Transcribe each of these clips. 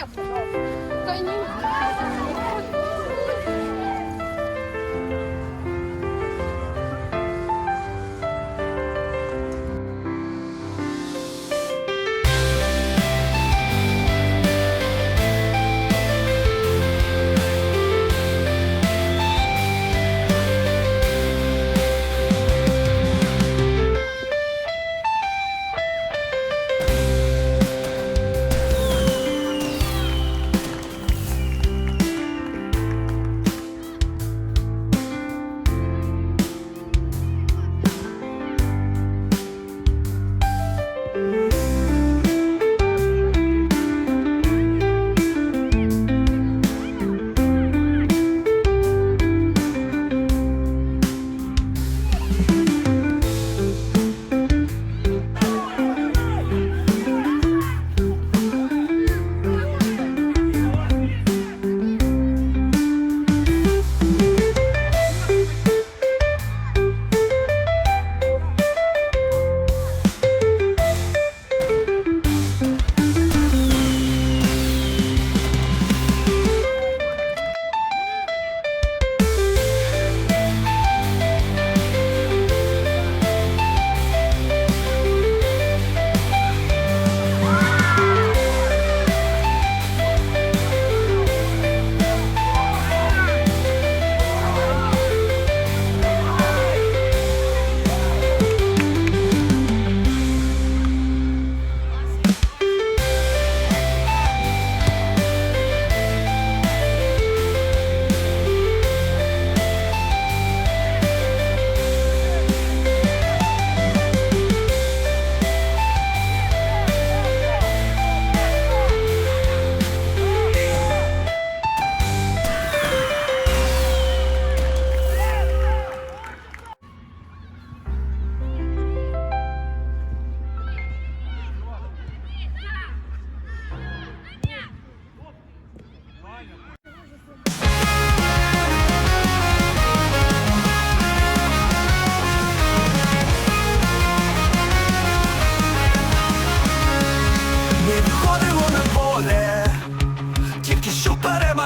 Ні, та ні. Ми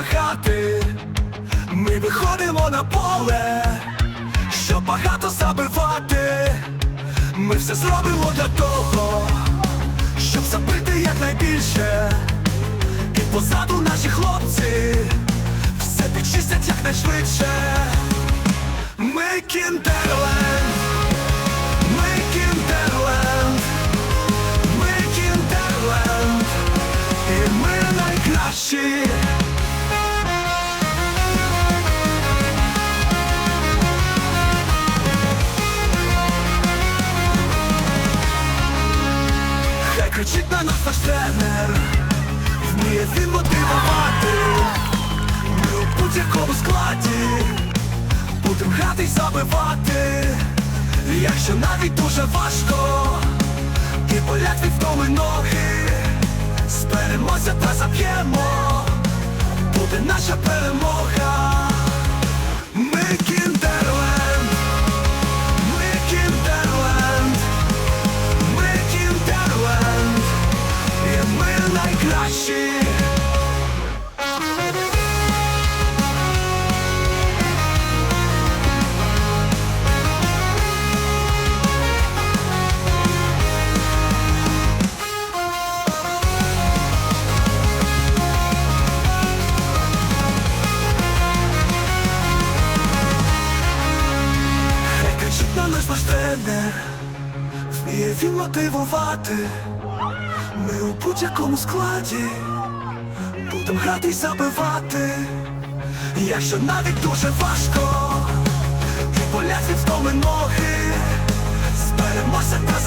перемагати. Ми виходимо на поле, щоб багато забивати. Ми все зробимо для того, щоб забити якнайбільше. І позаду наші хлопці все підчистять якнайшвидше. Ми кінтерленд, ми кінтерленд. Ми Кінтерленд, і ми найкращі. На нас наш тренер, вміє він мотивувати. Ми у будь-якому складі будем грати й забивати. Якщо навіть дуже важко, і болять від втоми ноги, зберемося та заб'ємо, буде наша перемога. Він мотивувати. Ми у будь-якому складі будем грати й забивати. Якщо навіть дуже важко, і болять від втоми ноги, зберемося та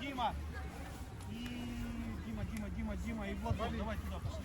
Дима. И Дима, Дима, Дима, Дима. И вот, давай туда пошли.